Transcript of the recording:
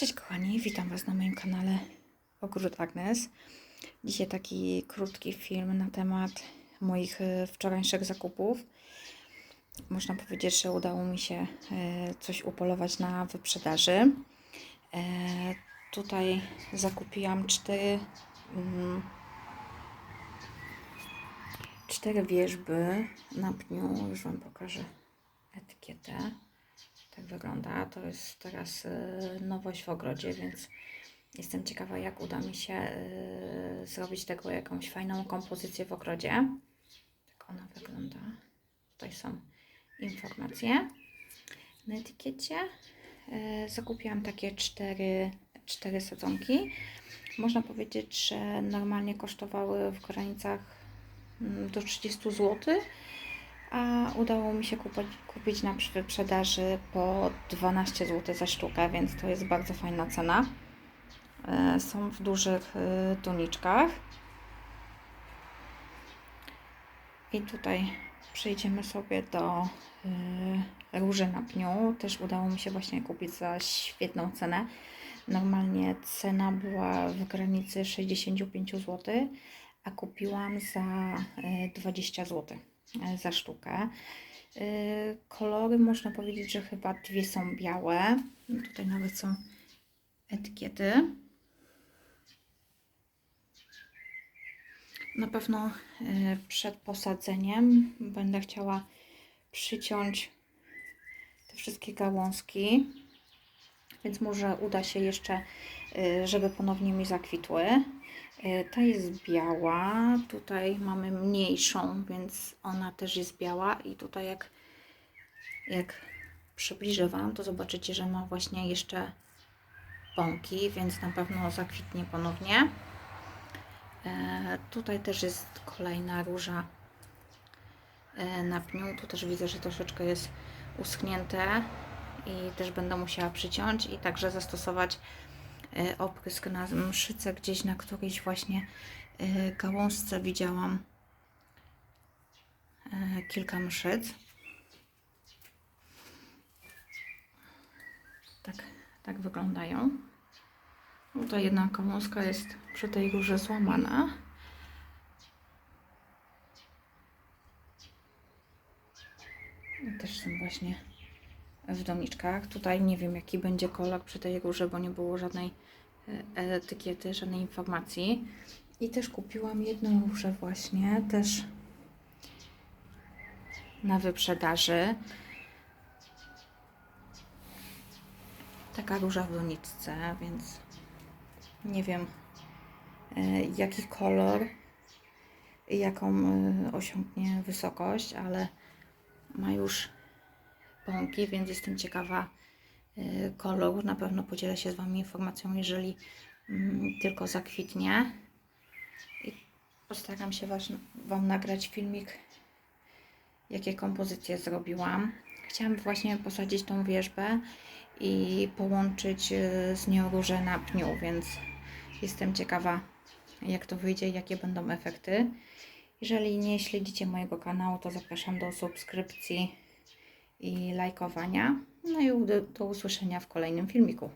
Cześć kochani, witam Was na moim kanale Ogród Agnes. Dzisiaj taki krótki film na temat moich e, wczorajszych zakupów. Można powiedzieć, że udało mi się e, coś upolować na wyprzedaży. E, Tutaj zakupiłam cztery, mm, cztery wierzby na pniu. Już Wam pokażę etykietę. Wygląda. To jest teraz e, nowość w ogrodzie, więc jestem ciekawa, jak uda mi się e, zrobić tego jakąś fajną kompozycję w ogrodzie. Tak ona wygląda. Tutaj są informacje na etykiecie. E, Zakupiłam takie cztery, cztery sadzonki. Można powiedzieć, że normalnie kosztowały w granicach mm, do 30 zł a udało mi się kupić, kupić na wyprzedaży po 12 zł za sztukę, więc to jest bardzo fajna cena. E, Są w dużych e, doniczkach. I tutaj przejdziemy sobie do e, róży na pniu. Też udało mi się właśnie kupić za świetną cenę. Normalnie cena była w granicy 65 zł, a kupiłam za e, 20 zł e, za sztukę. E, Kolory można powiedzieć, że chyba dwie są białe. Tutaj nawet są etykiety. Na pewno e, przed posadzeniem będę chciała przyciąć te wszystkie gałązki, więc może uda się jeszcze, e, żeby ponownie mi zakwitły. E, Ta jest biała, tutaj mamy mniejszą, więc ona też jest biała i tutaj jak, jak przybliżę Wam, to zobaczycie, że ma właśnie jeszcze pąki, więc na pewno zakwitnie ponownie. E, tutaj też jest kolejna róża e, na pniu. Tu też widzę, że troszeczkę jest uschnięte i też będę musiała przyciąć i także zastosować oprysk na mszycę gdzieś na którejś właśnie e, gałązce widziałam e, kilka mszyc. Tak, tak wyglądają. Tutaj jedna gałązka jest przy tej górze złamana. Też są właśnie w doniczkach. Tutaj nie wiem jaki będzie kolor przy tej górze, bo nie było żadnej e, etykiety, żadnej informacji. I też kupiłam jedną różę właśnie, też na wyprzedaży. Taka róża w doniczce, więc nie wiem e, jaki kolor jaką e, osiągnie wysokość, ale ma już pąki, więc jestem ciekawa e, koloru. Na pewno podzielę się z Wami informacją, jeżeli mm, tylko zakwitnie. I postaram się was, Wam nagrać filmik, jakie kompozycje zrobiłam. Chciałam właśnie posadzić tą wierzbę i połączyć e, z nią róże na pniu, więc jestem ciekawa, jak to wyjdzie jakie będą efekty. Jeżeli nie śledzicie mojego kanału, to zapraszam do subskrypcji i lajkowania. No i do, usłyszenia w kolejnym filmiku.